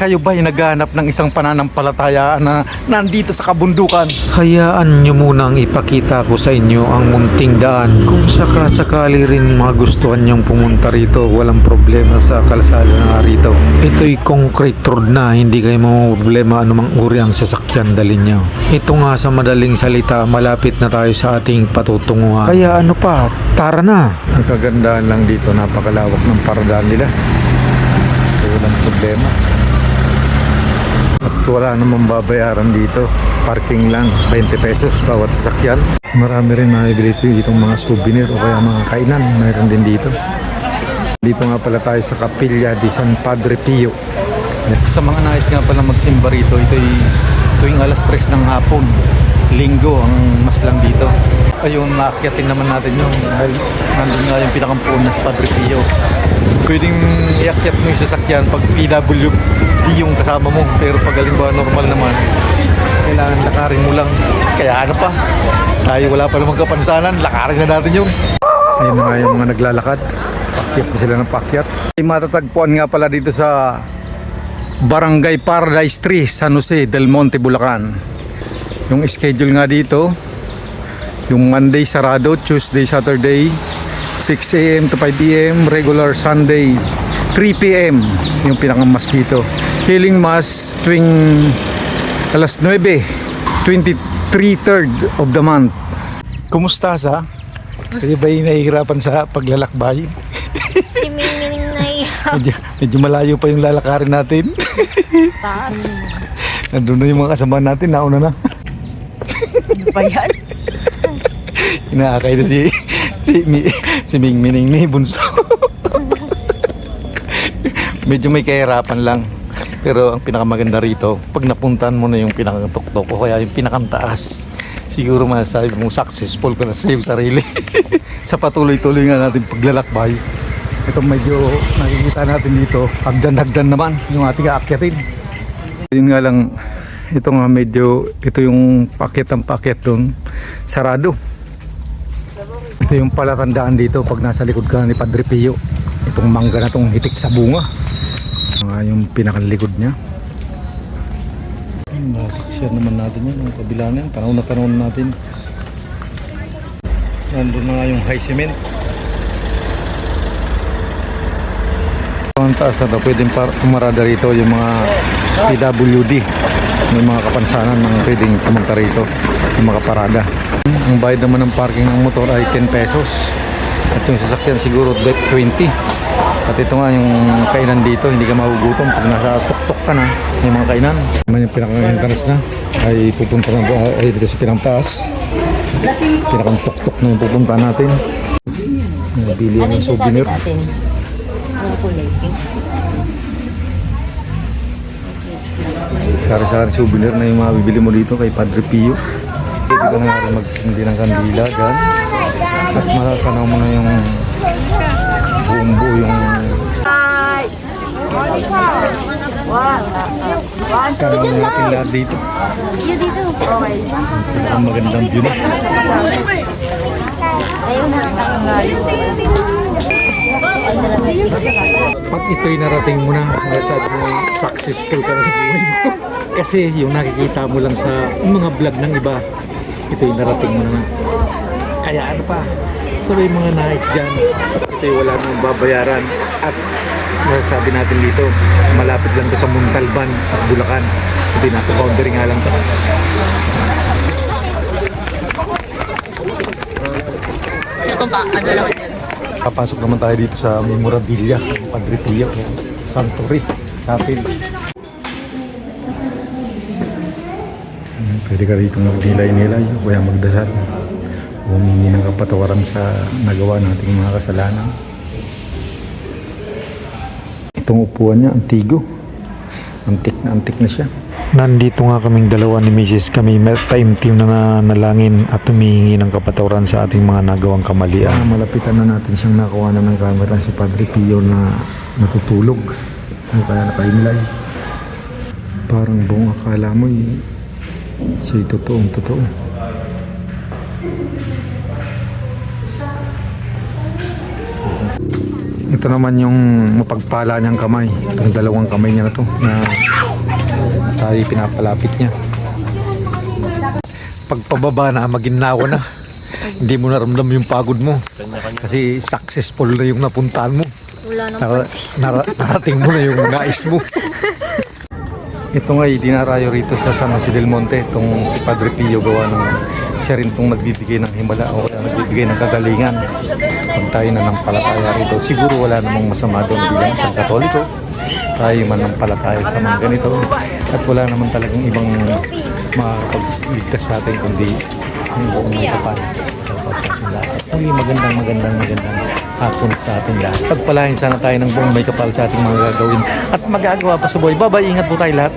Kayo ba'y naghahanap ng isang pananampalatayaan na nandito sa kabundukan? Hayaan nyo munang ipakita ko sa inyo ang munting daan. Kung sakasakali rin magustuhan nyong pumunta rito, walang problema sa kalsada na rito. Ito'y concrete road na, hindi kayo mga problema anumang uri ang sasakyan dalin nyo. Ito nga sa madaling salita, malapit na tayo sa ating patutunguhan. Kaya ano pa, tara na! Ang kagandahan lang dito, napakalawak ng paradaan nila. So, walang problema. Wala namang babayaran dito. Parking lang, 20 pesos bawat sasakyan. Marami rin makibili dito itong mga souvenir o kaya mga kainan. Mayroon din dito. Dito nga pala tayo sa Capilla di San Padre Pio. Sa mga nais nga pala magsimba rito, ito'y tuwing alas 3 ng hapon. Linggo ang maslang dito. Ayun, naakyatin naman natin yun. Dahil nandun nga yung pinakampuan na sa Padre Pio. Pwedeng iakyat mo yung sasakyan pag PWD yung kasama mo. Pero pag halimbawa normal naman, kailangan lakarin mo lang. Kaya ano pa, tayo wala pa namang kapansanan, lakarin na natin yun. Ayun na nga yung mga naglalakad. Pakyat na sila ng pakyat. Ay matatagpuan nga pala dito sa Barangay Paradise 3, San Jose del Monte, Bulacan. Yung schedule nga dito, yung Monday sarado, Tuesday, Saturday, 6 a.m. to 5 p.m. Regular Sunday, 3 p.m. Yung pinakamas dito. Healing Mass tuwing alas 9, 23rd of the month. Kumusta sa? Kayo ba nahihirapan sa paglalakbay? Si Mingming na iyak. medyo, medyo malayo pa yung lalakarin natin. Taas. Nandun na yung mga kasama natin, nauna na. Ano ba yan? Inaakay na si si, mi, si Ming Mining ni Bunso. medyo may kahirapan lang. Pero ang pinakamaganda rito, pag napuntahan mo na yung pinakatuktok o kaya yung pinakamtaas, siguro masasabi mo successful ka na sa iyong sarili. sa patuloy-tuloy nga natin paglalakbay. Ito medyo nakikita natin dito, hagdan-hagdan naman yung ating aakyatin. Yun nga lang, ito nga medyo, ito yung paket ng paket doon, sarado. Ito yung palatandaan dito pag nasa likod ka ni Padre Pio. Itong mangga na tong hitik sa bunga. Mga yung pinakalikod niya. Nasiksyan naman natin yan, yung kabila na yan. Tanaw na tanaw na natin. Nandun na yung high cement. Ang taas na to, pwedeng pumarada rito yung mga PWD. May mga kapansanan ng pwedeng pumunta rito yung mga parada. Ang bayad naman ng parking ng motor ay 10 pesos. At yung sasakyan siguro 20. At ito nga yung kainan dito, hindi ka mahugutom pag nasa tuktok ka na yung mga kainan. Naman yung pinaka-entrance na ay pupunta na ay dito sa pinangtaas. Pinakang tuktok na yung pupunta natin. Nabili Ano ng yung sasabi souvenir. natin? Ano kulay? Sari-sari souvenir na yung mga bibili mo dito kay Padre Pio. Pwede ka na nga magsindi ng kandila dyan. At makakanaw mo na yung buong buo yung kanaw natin lahat dito. Ang magandang view na. Pag ito'y narating mo na, mo successful ka na sa buhay mo. Kasi yung nakikita mo lang sa mga vlog ng iba, ito'y narating mo na. Kaya ano pa, sa may mga nights dyan, ito'y wala nang babayaran. At masasabi natin dito, malapit lang to sa Muntalban at Bulacan. Ito'y nasa boundary nga lang to. Papasok naman tayo dito sa memorabilia, Padre Pio, Santori, Kapil. Pwede ka rito magnilay-nilay o kaya magdasal. Humingi ng kapatawaran sa nagawa nating mga kasalanan. Itong upuan niya, antigo. Antik na antik na siya. Nandito nga kaming dalawa ni Mrs. Kami team na nanalangin at humihingi ng kapatawaran sa ating mga nagawang kamalian. Ah, malapitan na natin siyang nakuha na ng camera si Padre Pio na natutulog. O kaya nakaimlay. Parang buong akala mo eh, siya'y totoong totoo. Ito naman yung mapagpala niyang kamay. Itong dalawang kamay niya na to na tayo pinapalapit niya. Pagpababa na, maginnawa na. Hindi mo naramdam yung pagod mo. Kasi successful na yung napuntahan mo. Wala nang nara, narating mo na yung nais mo. Ito nga, dinarayo rito sa San Jose del Monte, itong si Padre Pio gawa ng siya rin itong nagbibigay ng himala o kaya nagbibigay ng kagalingan. Pag tayo na ng palataya rito, siguro wala namang masama doon bilang isang katoliko. Tayo man ng palataya sa mga ganito. At wala naman talagang ibang makakapagligtas sa atin kundi ang buong pagsasin lahat. Muli magandang magandang magandang hapon sa atin lahat. Pagpalain sana tayo ng buong may kapal sa ating mga gagawin at magagawa pa sa buhay. Bye-bye, ingat po tayo lahat.